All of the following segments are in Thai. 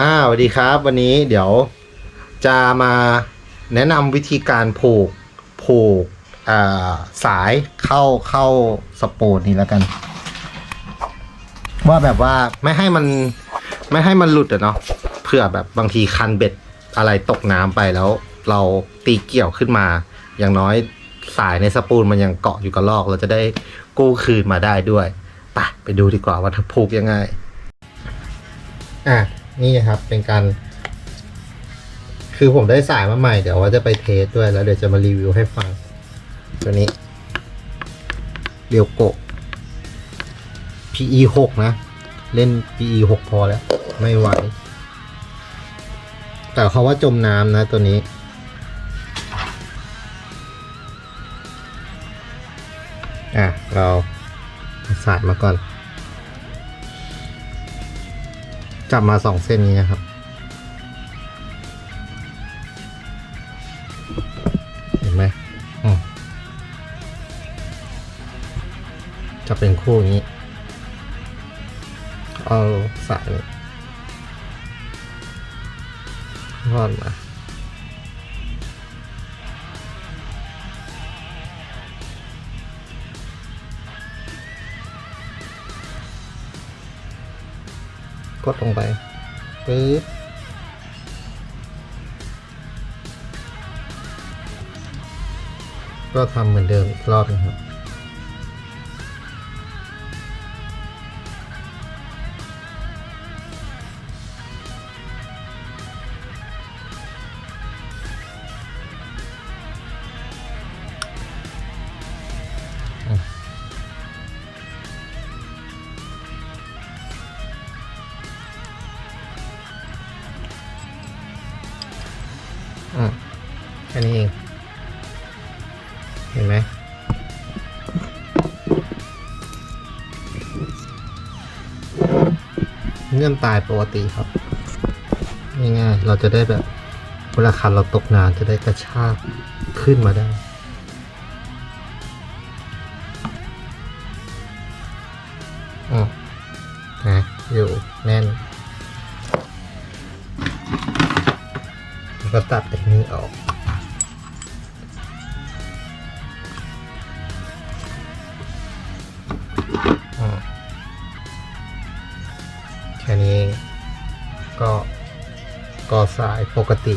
อ่าสวัสดีครับ วันนี้เดี๋ยวจะมาแนะนำวิธีการผูกผูกสายเข้าเข้าสปูนนี้แล้วกัน ว่าแบบว่าไม่ให้มันไม่ให้มันหลุดอะเนาะเผื่อแบบบางทีคันเบ็ดอะไรตกน้ำไปแล้ว เราตีเกี่ยวขึ้นมา อย่างน้อยสายในสปูนมันยังเกาะอยู่กับลอก เราจะได้กู้คืนมาได้ด้วยไปไปดูดีกว่าว่าถ้าผูกยังไงอะ นี่ครับเป็นการ คือผมได้สายมาใหม่เดี๋ยวว่าจะไปเทสด้วยแล้วเดี๋ยวจะมารีวิวให้ฟัง ตัวนี้เรียวโก PE 6นะ เล่น PE 6พอแล้ว ไม่ไหว แต่เขาว่าจมน้ำนะตัวนี้ อะ เราเอาสายมาก่อน จับมาสองเส้นนี้นะครับ เห็นไหมจะเป็นคู่นี้ เอาสายนี้รอดมา ดลงไปปึ๊บก็ทำเหมือนเดิมอีกรอบนะครับ อืมแค่นี้เอง เห็นไหมเงื่อนตายปกติครับ ง่ายๆ เราจะได้แบบเวลาคันเราตกน้ำจะได้กระชากขึ้นมาได้อืม ก็สายปกติ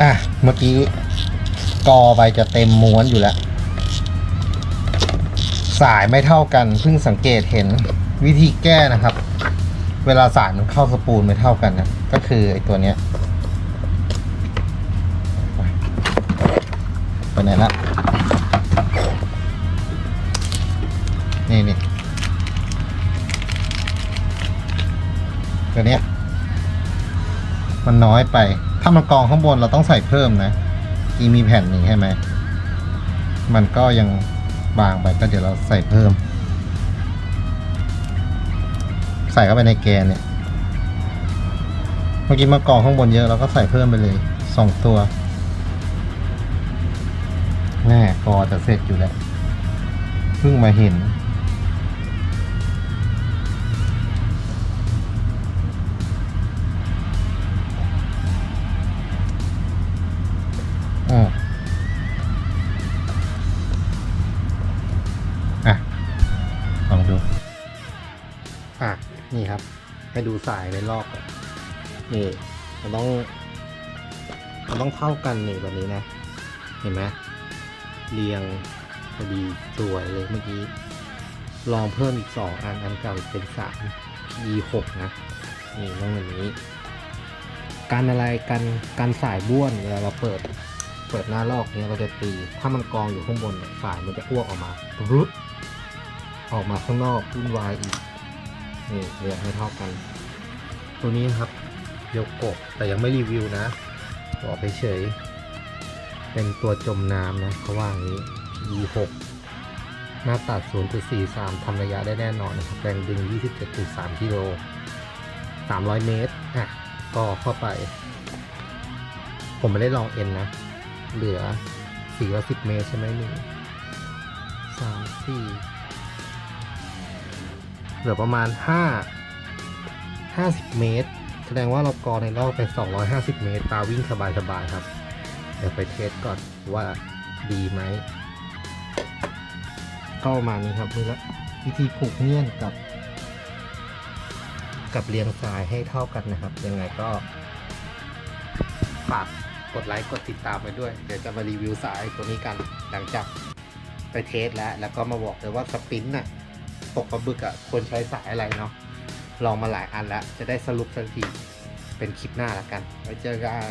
อะ เมื่อกี้กอไปจะเต็มม้วนอยู่แล้ว สายไม่เท่ากันเพิ่งสังเกตเห็นวิธีแก้นะครับ เวลาสายมันเข้าสปูลไม่เท่ากันนะก็คือไอ้ตัวเนี้ยไปไหนละนี่นี่ ตัวเนี้ย มันน้อยไป ถ้ามันกองข้างบนเราต้องใส่เพิ่มนะอีมีแผ่นหนึ่งใช่ไหม มันก็ยังบางไปก็เดี๋ยวเราใส่เพิ่ม ใส่เข้าไปในแกนเนี่ย เมื่อกี้มากองข้างบนเยอะเราก็ใส่เพิ่มไปเลยสองตัวแน่กอจะเสร็จอยู่แล้วเพิ่งมาเห็น อ่าอะลองดู อะ นี่ครับ ให้ดูสายในรอบก่อนนี่ มันต้อง มันต้องเท่ากันนี่แบบนี้นะ เห็นไหมเรียงพอดีสวยเลยเมื่อกี้ ลองเพิ่มอีกสองอัน อันเก่าเป็นสาม e หกนะ นี่ต้องอย่างนี้ การอะไรกันการสายบ้วนเวลาเราเปิด เปิดหน้าลอกเนี้ยเราจะตี ถ้ามันกองอยู่ข้างบนเนี่ยสายมันจะอ้วกออกมารุดออกมาข้างนอกวุ่นวายอีกนี่เรียงให้เท่ากัน ตัวนี้ครับโยโกะแต่ยังไม่รีวิวนะบอกไปเฉย เป็นตัวจมน้ำนะเขาว่างนี้ PE 6หน้าตัด 0.43 ทำระยะได้แน่นอนนะครับ แรงดึง 27.3 กิโล 300 เมตร อะ ก็เข้าไป ผมไม่ได้ลองเอ็นนะ เหลือ410เมตรใช่ไหมหนึ่งสามสี่เหลือประมาณ5 50เมตร แสดงว่าเรากอในรอบไป250เมตรปลาวิ่งสบายๆครับ เดี๋ยวไปเทสก่อนว่าดีไหมก็ประมาณนี้ครับนี่ละวิธีผูกเงื่อนกับ กับเรียงสายให้เท่ากันนะครับ ยังไงก็ฝาก กดไลค์กดติดตามไปด้วย เดี๋ยวจะมารีวิวสายตัวนี้กัน หลังจากไปเทสแล้ว แล้วก็มาบอกเลยว่าสปินน่ะตกปลาบึกอะควรใช้สายอะไรเนาะลองมาหลายอันแล้ว จะได้สรุปสักทีเป็นคลิปหน้าละกันไว้เจอกัน